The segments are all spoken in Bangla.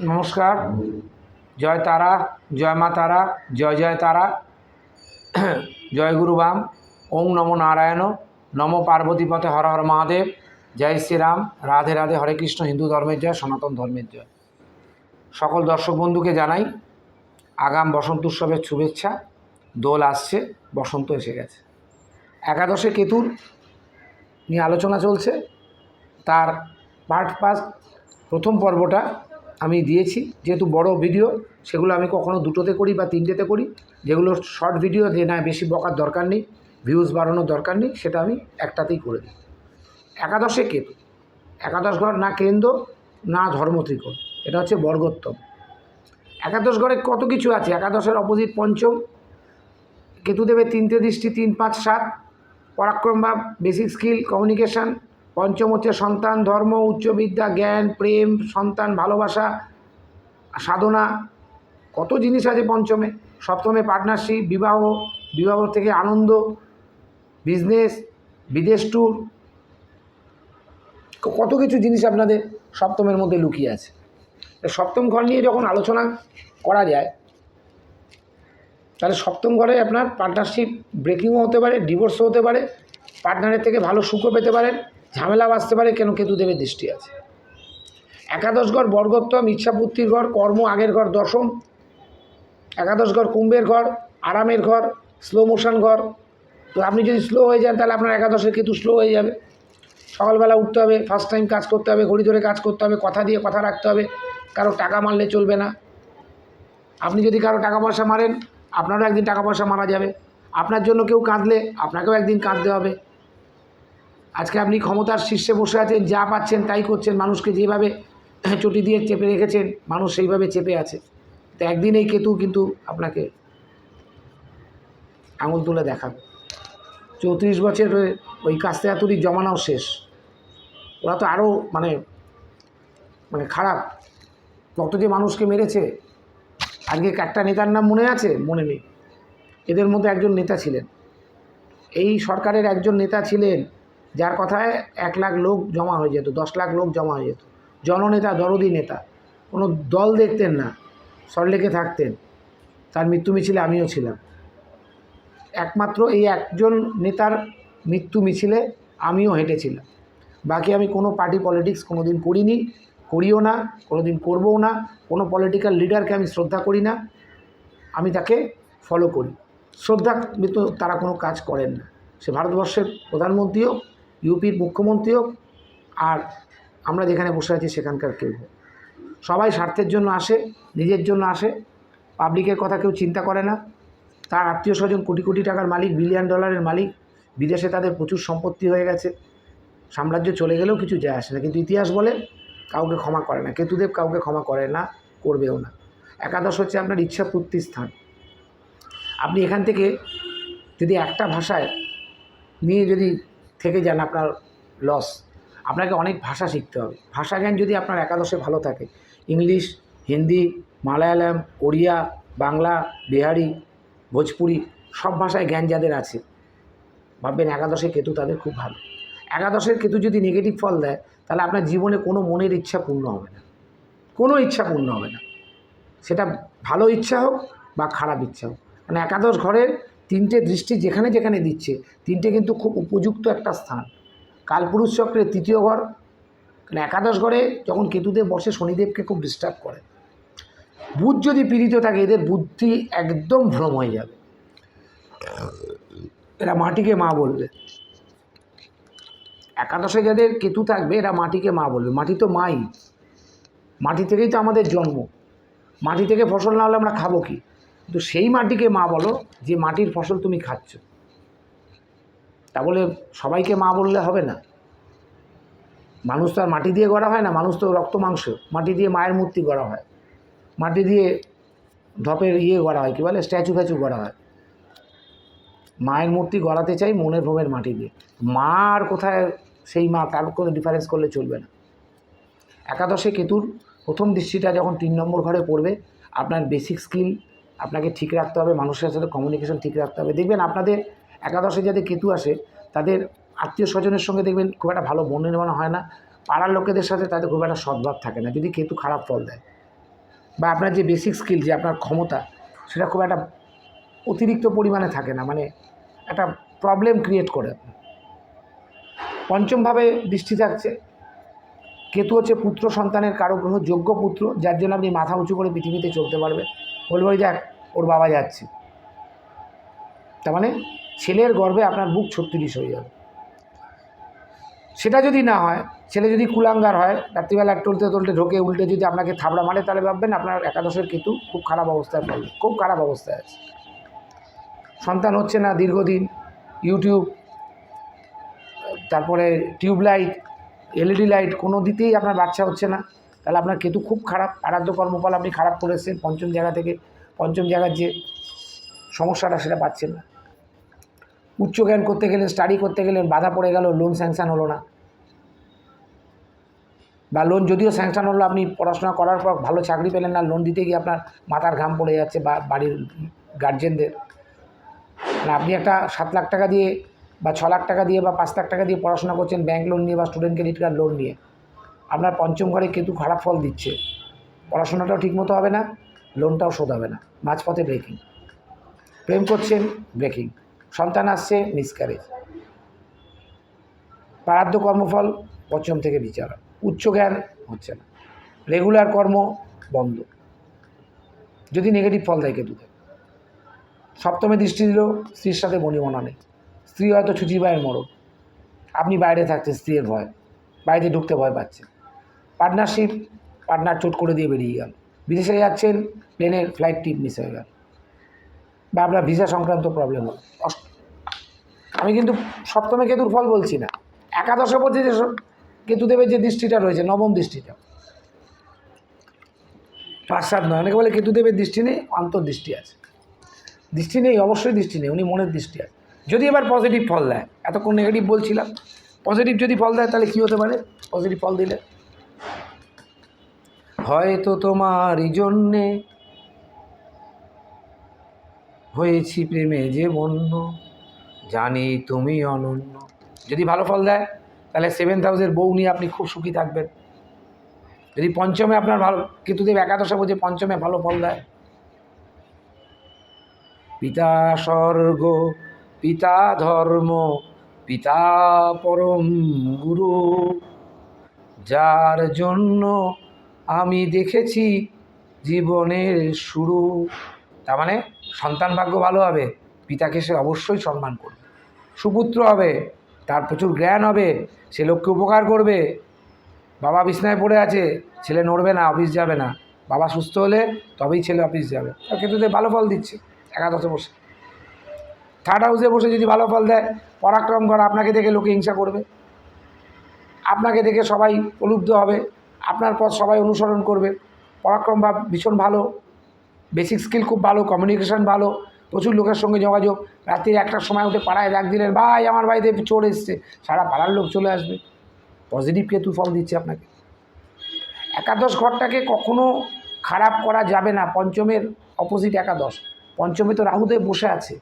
নমস্কার। জয় তারা, জয় মা তারা, জয় জয় তারা। জয় গুরু বাম। ওং নমো নারায়ণ। নমো পার্বতী পথে হর হর মহাদেব। জয় শ্রীরাম রাধে রাধে হরে কৃষ্ণ। হিন্দু ধর্মের জয়, সনাতন ধর্মের জয়। সকল দর্শক বন্ধুকে জানাই, আগাম বসন্ত উৎসবের শুভেচ্ছা। দোল আসছে, বসন্ত এসে গেছে। একাদশে কেতুর নিয়ে আলোচনা চলছে। তার পার্ট পাস প্রথম পর্বটা আমি দিয়েছি। যেহেতু বড় ভিডিও সেগুলো আমি কখনো দুটোতে করি বা তিনটেতে করি। যেগুলো শর্ট ভিডিও যে না বেশি বকার দরকার নেই ভিউজ বাড়ানোর দরকার নেই, সেটা আমি একটাতেই করে দিই। একাদশে কেতু। একাদশ ঘর না কেন্দ্র, না ধর্মত্রিকোণ এটা হচ্ছে বর্গোত্তম। একাদশ ঘরে কত কিছু আছে? একাদশের অপোজিট পঞ্চম। কেতুদেবের তিনটে দৃষ্টি, তিন, পাঁচ, সাত। পরাক্রম ভাব বেসিক স্কিল কমিউনিকেশান পঞ্চম হচ্ছে সন্তান, ধর্ম, উচ্চবিদ্যা, জ্ঞান, প্রেম, সন্তান, ভালোবাসা, সাধনা, কত জিনিস আছে পঞ্চমে? সপ্তমে পার্টনারশিপ বিবাহ বিবাহ থেকে আনন্দ, বিজনেস, বিদেশ ট্যুর কত কিছু জিনিস আপনাদের সপ্তমের মধ্যে লুকিয়ে আছে। সপ্তম ঘর নিয়ে যখন আলোচনা করা যায়, তাহলে সপ্তম ঘরে আপনার পার্টনারশিপ ব্রেকিংও হতে পারে ডিভোর্সও হতে পারে পার্টনারের থেকে ভালো সুখও পেতে পারেন ঝামেলা বাঁচতে পারে কেন? কেতুদেবের দৃষ্টি আছে। একাদশ ঘর বর্গোত্তম, ইচ্ছাপূর্তির ঘর, কর্ম আগের ঘর, দশম। একাদশ ঘর কুম্ভের ঘর, আরামের ঘর স্লো মোশন ঘর। তো আপনি যদি স্লো হয়ে যান, তাহলে আপনার একাদশের কেতু স্লো হয়ে যাবে। সকালবেলা উঠতে হবে ফার্স্ট টাইম কাজ করতে হবে, ঘড়ি ধরে কাজ করতে হবে, কথা দিয়ে কথা রাখতে হবে। কারও টাকা মারলে চলবে না। আপনি যদি কারও টাকা পয়সা মারেন, আপনারও একদিন টাকা পয়সা মারা যাবে। আপনার জন্য কেউ কাঁদলে, আপনাকেও একদিন কাঁদতে হবে। আজকে আপনি ক্ষমতার শীর্ষে বসে আছেন, যা পাচ্ছেন তাই করছেন, মানুষকে যেভাবে চটি দিয়ে চেপে রেখেছেন, মানুষ সেইভাবে চেপে আছে। তো একদিন এই কেতু কিন্তু আপনাকে আঙুল তুলে দেখাবে। চৌত্রিশ বছর ওই কাস্তে হাতুড়ি জমানাও শেষ। ওরা তো আরও মানে মানে খারাপ। কত যে মানুষকে মেরেছে, আজকে একটা নেতার নাম মনে আছে? মনে নেই। এদের মধ্যে একজন নেতা ছিলেন। এই সরকারের একজন নেতা ছিলেন যার কথায় এক লাখ লোক জমা হয়ে যেত, দশ লাখ লোক জমা হয়ে যেত। জননেতা, দরদি নেতা, কোনো দল দেখতেন না, সল্টলেকে থাকতেন। তার মৃত্যু মিছিলে আমিও ছিলাম। একমাত্র এই একজন নেতার মৃত্যু মিছিলে আমিও হেঁটেছিলাম। বাকি আমি কোনো পার্টি পলিটিক্স কোনো দিন করিনি করিও না কোনো দিন করবও না, কোনো পলিটিক্যাল লিডারকে আমি শ্রদ্ধা করি না, আমি তাকে ফলো করি। শ্রদ্ধা তারা কোনো কাজ করেন না। সে ভারতবর্ষের প্রধানমন্ত্রী হোক ইউপির মুখ্যমন্ত্রী হোক আর আমরা যেখানে বসে আছি সেখানকার কেউ সবাই স্বার্থের জন্য আসে, নিজের জন্য আসে, পাবলিকের কথা কেউ চিন্তা করে না। তার আত্মীয় স্বজন কোটি কোটি টাকার মালিক, বিলিয়ন ডলারের মালিক, বিদেশে তাদের প্রচুর সম্পত্তি হয়ে গেছে। সাম্রাজ্য চলে গেলেও কিছু যায় আসে না, কিন্তু ইতিহাস বলে কাউকে ক্ষমা করে না। কেতুদেব কাউকে ক্ষমা করে না, করবেও না। একাদশ হচ্ছে আপনার ইচ্ছা পূর্তির স্থান। আপনি এখান থেকে যদি একটা ভাষায় নিয়ে যদি থেকে যান আপনার লস আপনাকে অনেক ভাষা শিখতে হবে। ভাষা জ্ঞান যদি আপনার একাদশে ভালো থাকে, ইংলিশ, হিন্দি, মালায়ালাম, ওড়িয়া, বাংলা, বিহারি, ভোজপুরি, সব ভাষায় জ্ঞান যাদের আছে, ভাববেন একাদশে কেতু তাদের খুব ভালো। একাদশের কেতু যদি নেগেটিভ ফল দেয়, তাহলে আপনার জীবনে কোনো মনের ইচ্ছা পূর্ণ হবে না। কোনো ইচ্ছা পূর্ণ হবে না। সেটা ভালো ইচ্ছা হোক বা খারাপ ইচ্ছা হোক। মানে একাদশ ঘরের তিনটে দৃষ্টি যেখানে যেখানে দিচ্ছে, তিনটে কিন্তু খুব উপযুক্ত একটা স্থান। কালপুরুষ চক্রের তৃতীয় ঘর একাদশ ঘরে যখন কেতুদেব বসে, শনিদেবকে খুব ডিস্টার্ব করে। বুধ যদি পীড়িত থাকে, এদের বুদ্ধি একদম ভ্রম হয়ে যাবে। এরা মাটিকে মা বলবে। একাদশে যাদের কেতু থাকবে, এরা মাটিকে মা বলবে। মাটি তো মাই। মাটি থেকেই তো আমাদের জন্ম। মাটি থেকে ফসল না হলে আমরা খাব কি? কিন্তু সেই মাটিকে মা বলো যে মাটির ফসল তুমি খাচ্ছ। তা বলে সবাইকে মা বললে হবে না। মানুষ তো আর মাটি দিয়ে গড়া হয় না, মানুষ তো রক্ত মাংস, মাটি দিয়ে মায়ের মূর্তি গড়া হয়। মাটি দিয়ে ধপের ইয়ে গড়া হয়, কী বলে? স্ট্যাচু ফ্যাচু গড়া হয়। মায়ের মূর্তি গড়াতে চাই মনের ভ্রমের মাটি দিয়ে। মা আর কোথায় সেই মা তার কোনো ডিফারেন্স করলে চলবে না। একাদশে কেতুর প্রথম দৃষ্টিটা যখন তিন নম্বর ঘরে পড়বে, আপনার বেসিক স্কিল আপনাকে ঠিক রাখতে হবে, মানুষের সাথে কমিউনিকেশন ঠিক রাখতে হবে। দেখবেন আপনাদের একাদশে যাদের কেতু আসে, তাদের আত্মীয় স্বজনের সঙ্গে দেখবেন খুব একটা ভালো বন নির্মাণ হয় না। পাড়ার লোকেদের সাথে তাদের খুব একটা সদ্ভাব থাকে না। যদি কেতু খারাপ ফল দেয় বা আপনার যে বেসিক স্কিল যে আপনার ক্ষমতা, সেটা খুব একটা অতিরিক্ত পরিমাণে থাকে না মানে একটা প্রবলেম ক্রিয়েট করে। পঞ্চমভাবে দৃষ্টি থাকছে, কেতু হচ্ছে পুত্র সন্তানের কারও গ্রহ যোগ্য পুত্র, যার জন্য আপনি মাথা উঁচু করে পৃথিবীতে চলতে পারবেন। বলব দেখ ওর বাবা যাচ্ছে। তার মানে ছেলের গর্বে আপনার বুক ছত্রিশ হয়ে যাবে। সেটা যদি না হয়, ছেলে যদি কুলাঙ্গার হয়, রাত্রিবেলা টলতে টলতে ঢোকে, উল্টে যদি আপনাকে থাবড়া মারে, তাহলে ভাববেন আপনার একাদশের কেতু খুব খারাপ অবস্থায় পড়বে খুব খারাপ অবস্থায় আছে। সন্তান হচ্ছে না দীর্ঘদিন ইউটিউব তারপরে টিউবলাইট, এলইডি লাইট, কোনো দিতেই আপনার বাচ্চা হচ্ছে না। তাহলে আপনার কেতু খুব খারাপ, আরাধ্য কর্মফল আপনি খারাপ করেছেন, পঞ্চম জায়গা থেকে পঞ্চম জায়গার যে সমস্যাটা সেটা পাচ্ছেন না। উচ্চ জ্ঞান করতে গেলেন স্টাডি করতে গেলেন বাধা পড়ে গেল লোন স্যাংশন হলো না। বা লোন যদিও স্যাংশন হলো, আপনি পড়াশোনা করার পর ভালো চাকরি পেলেন না লোন দিতে গিয়ে আপনার মাথার ঘাম পড়ে যাচ্ছে বা বাড়ির গার্জেনদের মানে আপনি একটা সাত লাখ টাকা দিয়ে বা ছ লাখ টাকা দিয়ে বা পাঁচ লাখ টাকা দিয়ে পড়াশোনা করছেন ব্যাংক লোন নিয়ে বা স্টুডেন্ট ক্রেডিট কার্ড লোন নিয়ে। আপনার পঞ্চম ঘরে কেতু খারাপ ফল দিচ্ছে। পড়াশোনাটাও ঠিকমতো হবে না। লোনটাও শোধ হবে না। মাঝপথে ব্রেকিং প্রেম করছেন ব্রেকিং সন্তান আসছে মিসক্যারেজ প্রারাধ্য কর্মফল, পঞ্চম থেকে বিচার উচ্চ জ্ঞান হচ্ছে না। রেগুলার কর্ম বন্ধ। যদি নেগেটিভ ফল দেয় কেতুতে। সপ্তমে দৃষ্টি দিল, স্ত্রীর সাথে বনিমনা নেই। স্ত্রী হয়তো ছুটি ছুচিবায়ের মরণ আপনি বাইরে থাকছেন, স্ত্রীর ভয়। বাইরে ঢুকতে ভয় পাচ্ছেন। পার্টনারশিপ পার্টনার চোট করে দিয়ে বেরিয়ে গেল। বিদেশে যাচ্ছেন প্লেনের ফ্লাইট টিপ মিস হয়ে গেল। বা আপনার ভিসা সংক্রান্ত প্রবলেম হলো। আমি কিন্তু সপ্তমে কেতুর ফল বলছি না। একাদশে পড়ছে যে কেতুদেবের যে দৃষ্টিটা রয়েছে, নবম দৃষ্টিটা। পাঁচ নয়, অনেকে বলে কেতুদেবের দৃষ্টি নেই, অন্তর্দৃষ্টি আছে। দৃষ্টি নেই, অবশ্যই দৃষ্টি নেই, উনি মনের দৃষ্টি আছে। যদি এবার পজিটিভ ফল দেয়, এতক্ষণ নেগেটিভ বলছিলাম। পজিটিভ যদি ফল দেয়, তাহলে কী হতে পারে? পজিটিভ ফল দিলে হয়তো তোমারই জন্যে হয়েছি প্রেমে যে বন্য জানি তুমি অনন্য। যদি ভালো ফল দেয়, তাহলে সেভেন্থ হাউসের বউ নিয়ে আপনি খুব সুখী থাকবেন। যদি পঞ্চমে আপনার ভালো, কেতুদেব একাদশে বোঝে পঞ্চমে ভালো ফল দেয়। পিতা স্বর্গ, পিতা ধর্ম, পিতা পরম গুরু, যার জন্য আমি দেখেছি জীবনের শুরু। তার মানে সন্তান ভাগ্য ভালো হবে, পিতাকে সে অবশ্যই সম্মান করবে। সুপুত্র হবে, তার প্রচুর জ্ঞান হবে, সে লোককে উপকার করবে। বাবা বিছনায় পড়ে আছে, ছেলে নড়বে না, অফিস যাবে না। বাবা সুস্থ হলে তবেই ছেলে অফিস যাবে। তার ক্ষেত্রে ভালো ফল দিচ্ছে, একাদশে বসে। থার্ড হাউসে বসে যদি ভালো ফল দেয়, পরাক্রম করা আপনাকে দেখে লোকে হিংসা করবে। আপনাকে দেখে সবাই প্রলুব্ধ হবে। আপনার পথ সবাই অনুসরণ করবে। পরাক্রম ভাব ভীষণ ভালো। বেসিক স্কিল খুব ভালো কমিউনিকেশন ভালো, প্রচুর লোকের সঙ্গে যোগাযোগ। রাত্রি একটার সময় উঠে পাড়ায় ডাক দিলেন, ভাই, আমার বাড়িতে চোর এসছে। সারা পাড়ার লোক চলে আসবে। পজিটিভ কেতু ফল দিচ্ছে আপনাকে। একাদশ ঘরটাকে কখনো খারাপ করা যাবে না। পঞ্চমের অপোজিট একাদশ। পঞ্চমে তো রাহুদেব বসে আছে।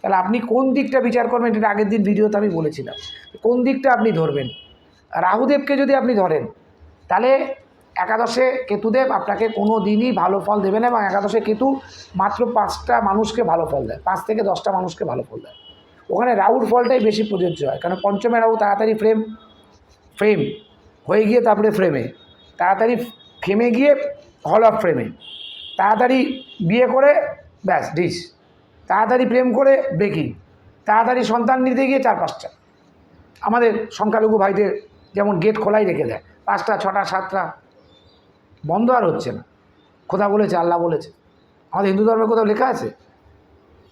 তাহলে আপনি কোন দিকটা বিচার করবেন? এটা আগের দিন ভিডিওতে আমি বলেছিলাম। কোন দিকটা আপনি ধরবেন? রাহুদেবকে যদি আপনি ধরেন তাহলে একাদশে কেতুদেব আপনাকে কোনো দিনই ভালো ফল দেবে না এবং একাদশে কেতু মাত্র পাঁচটা মানুষকে ভালো ফল দেয়। পাঁচ থেকে দশটা মানুষকে ভালো ফল দেয়। ওখানে রাহুর ফলটাই বেশি প্রযোজ্য হয়। কারণ পঞ্চমে রাহু তাড়াতাড়ি ফ্রেম ফ্রেম হয়ে গিয়ে তারপরে ফ্রেমে তাড়াতাড়ি ফ্রেমে গিয়ে হল অফ ফ্রেমে তাড়াতাড়ি বিয়ে করে, ব্যাস ডিস তাড়াতাড়ি প্রেম করে ব্রেকিং তাড়াতাড়ি সন্তান নিতে গিয়ে চার পাঁচটা। আমাদের সংখ্যালঘু ভাইদের যেমন গেট খোলাই রেখে দেয়। পাঁচটা, ছটা, সাতটা। বন্ধ আর হচ্ছে না। খোদা বলেছে, আল্লাহ বলেছে। আমাদের হিন্দু ধর্মে কোথাও লেখা আছে?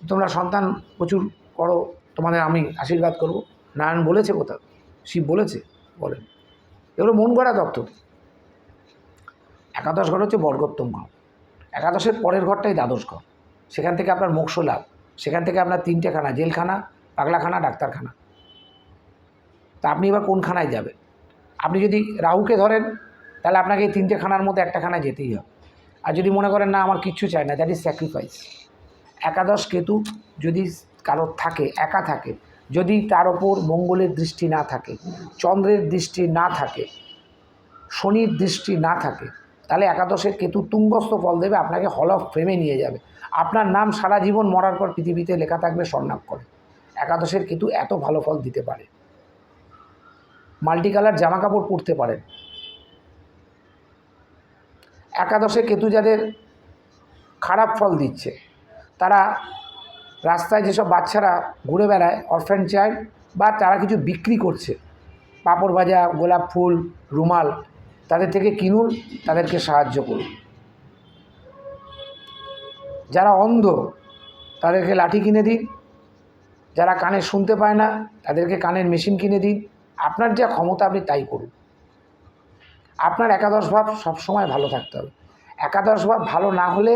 তোমরা সন্তান প্রচুর করো, তোমাদের আমি আশীর্বাদ করব। নারায়ণ বলেছে কোথাও? শিব বলেছে, বলেন। এগুলো মন গড়া তত্ত্ব। একাদশ ঘর হচ্ছে বর্গোত্তম ঘর। একাদশের পরের ঘরটাই দ্বাদশ ঘর। সেখান থেকে আপনার মোক্ষ লাভ। সেখান থেকে আপনার তিনটে খানা, জেলখানা, পাগলাখানা, ডাক্তারখানা। তা আপনি এবার কোন খানায় যাবেন? আপনি যদি রাহুকে ধরেন, তাহলে আপনাকে এই তিনটে খানার মধ্যে একটা খানায় যেতেই হবে। আর যদি মনে করেন, না, আমার কিচ্ছু চাই না দ্যাট ইজ স্যাক্রিফাইস একাদশ কেতু যদি কারোর থাকে, একা থাকে, যদি তার ওপর মঙ্গলের দৃষ্টি না থাকে, চন্দ্রের দৃষ্টি না থাকে, শনির দৃষ্টি না থাকে, তাহলে একাদশের কেতু তুঙ্গস্থ ফল দেবে, আপনাকে হল অফ ফ্রেমে নিয়ে যাবে। আপনার নাম সারা জীবন মরার পর পৃথিবীতে লেখা থাকবে স্বর্ণাক্ষরে। একাদশের কেতু এত ভালো ফল দিতে পারে। মাল্টি জামা কাপড় পরতে পারেন একাদশে কেতু যাদের খারাপ ফল দিচ্ছে, তারা রাস্তায় যেসব বাচ্চারা ঘুরে বেড়ায় অরফ্যান চাইল্ড বা তারা কিছু বিক্রি করছে, পাঁপড় ভাজা, গোলাপ ফুল, রুমাল, তাদের থেকে কিনুন, তাদেরকে সাহায্য করুন। যারা অন্ধ, তাদেরকে লাঠি কিনে দিন। যারা কানে শুনতে পায় না, তাদেরকে কানের মেশিন কিনে দিন। আপনার যা ক্ষমতা আপনি তাই করুন। আপনার একাদশ ভাব সবসময় ভালো থাকতে হবে। একাদশ ভাব ভালো না হলে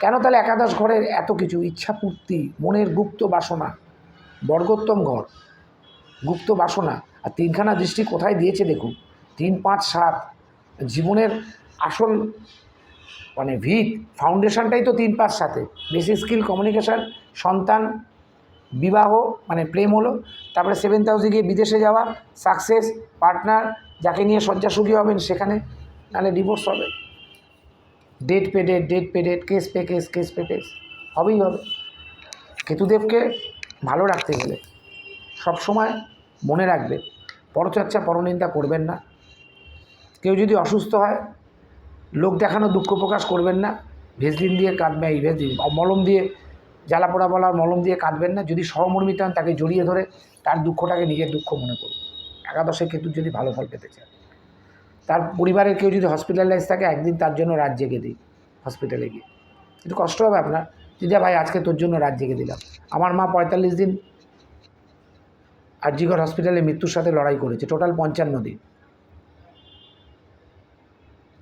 কেন তাহলে একাদশ ঘরের এত কিছু? ইচ্ছা পূর্তি মনের গুপ্ত বাসনা, বর্গোত্তম ঘর, গুপ্ত বাসনা। আর তিনখানা দৃষ্টি কোথায় দিয়েছে দেখুন? তিন, পাঁচ, সাত। জীবনের আসল মানে ভিত ফাউন্ডেশনটাই তো তিন, পাঁচ সাথে বেসিক স্কিল কমিউনিকেশান সন্তান বিবাহ মানে প্রেম হলো। তারপরে সেভেন্থ হাউসে গিয়ে বিদেশে যাওয়া সাকসেস পার্টনার যাকে নিয়ে শয্যাসুখী হবেন সেখানে, নাহলে ডিভোর্স হবে। ডেট পে ডেট ডেট পে ডেট কেস পে কেস কেস পে কেস হবেই হবে। কেতুদেবকে ভালো রাখতে গেলে সবসময় মনে রাখবে, পরচর্চা, পরনিন্দা করবেন না। কেউ যদি অসুস্থ হয়, লোক দেখানো দুঃখ প্রকাশ করবেন না। ভেজলিন দিয়ে কাঁদবে এই ভেজলিন মলম দিয়ে জ্বালা পোড়া বলার মলম দিয়ে কাঁদবেন না। যদি সহমর্মিত হন তাকে জড়িয়ে ধরে, তার দুঃখটাকে নিজের দুঃখ মনে করুন। একাদশে কেতু যদি ভালো ফল পেতে চান তার পরিবারের কেউ যদি হসপিটালাইজ থাকে, একদিন তার জন্য রাত জেগে দিই হসপিটালে গিয়ে। একটু কষ্ট হবে আপনার। যে যা ভাই, আজকে তোর জন্য রাত জেগে দিলাম। আমার মা পঁয়তাল্লিশ দিন আরজিগড় হসপিটালে মৃত্যুর সাথে লড়াই করেছে। টোটাল পঞ্চান্ন দিন।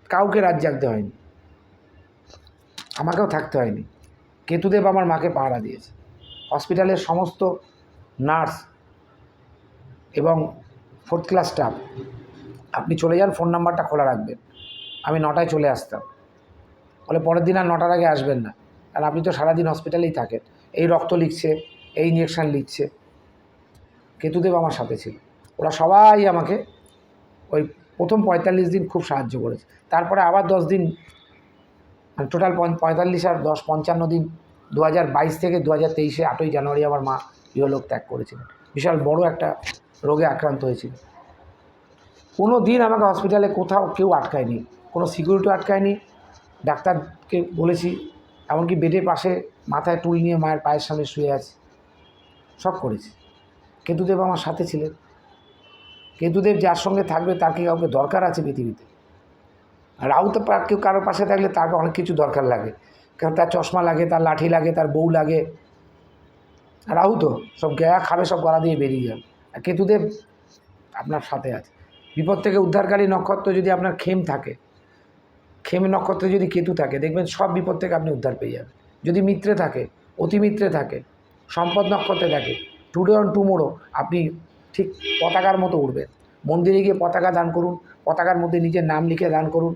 কাউকে রাত জাগতে হয়নি। আমাকেও থাকতে হয়নি। কেতুদেব আমার মাকে পাহারা দিয়েছে। হসপিটালের সমস্ত নার্স এবং ফোর্থ ক্লাস স্টাফ, আপনি চলে যান, ফোন নাম্বারটা খোলা রাখবেন। আমি নটায় চলে আসতাম। বলে, পরের দিন আর নটার আগে আসবেন না। কারণ আপনি তো সারাদিন হসপিটালেই থাকেন। এই রক্ত লিখছে, এই ইঞ্জেকশান লিখছে। কেতুদেব আমার সাথে ছিল। ওরা সবাই আমাকে ওই প্রথম পঁয়তাল্লিশ দিন খুব সাহায্য করেছে। তারপরে আবার দশ দিন টোটাল পঁয়তাল্লিশ আর দশ পঞ্চান্ন দিন দু হাজার বাইশ থেকে দু হাজার তেইশে আটই জানুয়ারি আমার মা ইহলোক ত্যাগ করেছিলেন। বিশাল বড় একটা রোগে আক্রান্ত হয়েছিল। কোনো দিন আমাকে হসপিটালে কোথাও কেউ আটকায়নি, কোনো সিকিউরিটি আটকায়নি। ডাক্তারকে বলেছি, এমনকি বেডের পাশে মাথায় টুল নিয়ে মায়ের পায়ের সামনে শুয়ে আছে। সব করেছি। কেতুদেব আমার সাথে ছিলেন। কেতুদেব যার সঙ্গে থাকবে তার কি কাউকে দরকার আছে পৃথিবীতে? আর রাহু তো কেউ কারোর পাশে থাকলে তাকে অনেক কিছু দরকার লাগে। কারণ তার চশমা লাগে, তার লাঠি লাগে, তার বউ লাগে। রাহু তো সব গেয়া খাবে সব গলা দিয়ে বেরিয়ে যাবে আর কেতুদেব আপনার সাথে আছে। বিপদ থেকে উদ্ধারকারী নক্ষত্র যদি আপনার খেম থাকে খেম নক্ষত্রে যদি কেতু থাকে, দেখবেন সব বিপদ থেকে আপনি উদ্ধার পেয়ে যাবেন। যদি মিত্রে থাকে অতিমিত্রে থাকে, সম্পদ নক্ষত্রে থাকে টুডে অন টুমোরো আপনি ঠিক পতাকার মতো উঠবেন মন্দিরে গিয়ে পতাকা দান করুন, পতাকার মধ্যে নিজের নাম লিখে দান করুন।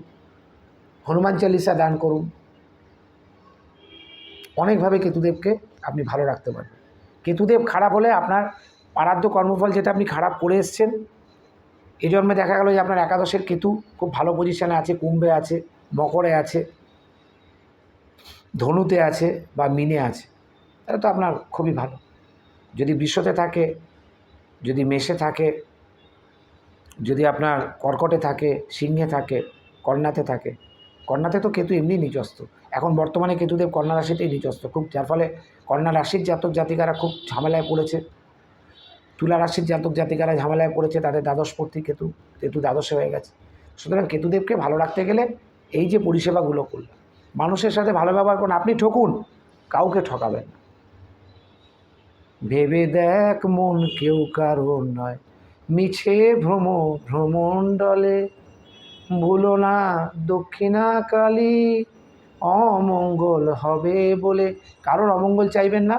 হনুমান চালিসা দান করুন। অনেকভাবে কেতুদেবকে আপনি ভালো রাখতে পারবেন। কেতুদেব খারাপ হলে আপনার পারাদ্য কর্মফল যেটা আপনি খারাপ করে এসছেন, এই জন্মে দেখা গেল যে আপনার একাদশের কেতু খুব ভালো পজিশানে আছে, কুম্ভে আছে, মকরে আছে, ধনুতে আছে বা মিনে আছে, তাহলে তো আপনার খুবই ভালো। যদি বিশ্বতে থাকে, যদি মেষে থাকে, যদি আপনার কর্কটে থাকে, সিংহে থাকে, কন্যাতে থাকে কন্যাতে তো কেতু এমনি নিচস্ত এখন বর্তমানে কেতুদেব কন্যা রাশিতেই নিচস্ত খুব যার ফলে কন্যা রাশির জাতক জাতিকারা খুব ঝামেলায় পড়েছে। তুলা রাশির জাতক জাতিকারা ঝামেলায় পড়েছে, তাদের দ্বাদশপর্তি কেতু কেতু দ্বাদশে হয়ে গেছে। সুতরাং কেতুদেবকে ভালো রাখতে গেলে এই যে পরিষেবাগুলো করলেন মানুষের সাথে ভালো ব্যবহার করুন, আপনি ঠকুন, কাউকে ঠকাবেন ভেবে দেখ মন কেউ কারণ নয়, মিছে ভ্রম, ভ্রমণ্ডলে ভুলো না দক্ষিণা কালী অমঙ্গল হবে বলে কারোর অমঙ্গল চাইবেন না,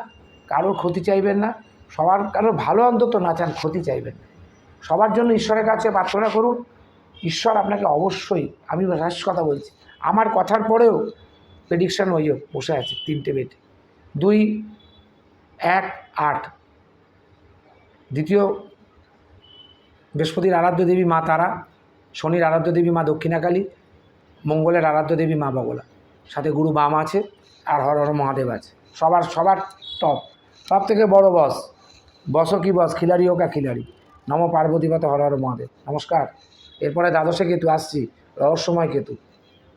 কারোর ক্ষতি চাইবেন না, সবার, কারোর ভালো অন্তত না চান, ক্ষতি চাইবেন সবার জন্য ঈশ্বরের কাছে প্রার্থনা করুন, ঈশ্বর আপনাকে অবশ্যই, আমি রাস কথা বলছি, আমার কথার পরেও প্রেডিকশান ওই বসে আছে তিনটে বেটে দুই, এক, আট। দ্বিতীয়, বৃহস্পতির আরাধ্য দেবী মা তারা শনির আরাধ্য দেবী মা দক্ষিণাকালী, মঙ্গলের আরাধ্য দেবী মা বগলা। সাথে গুরু বাম আছে আর হর হর মহাদেব আছে। সবার সবার টপ সব থেকে বড় বস বস কি বস খিলাড়ি হোক আর খিলাড়ি। নম পার্বতীপত হর হর মহাদেব। নমস্কার। এরপরে দ্বাদশে কেতু আসছি। রহস্যময় কেতু।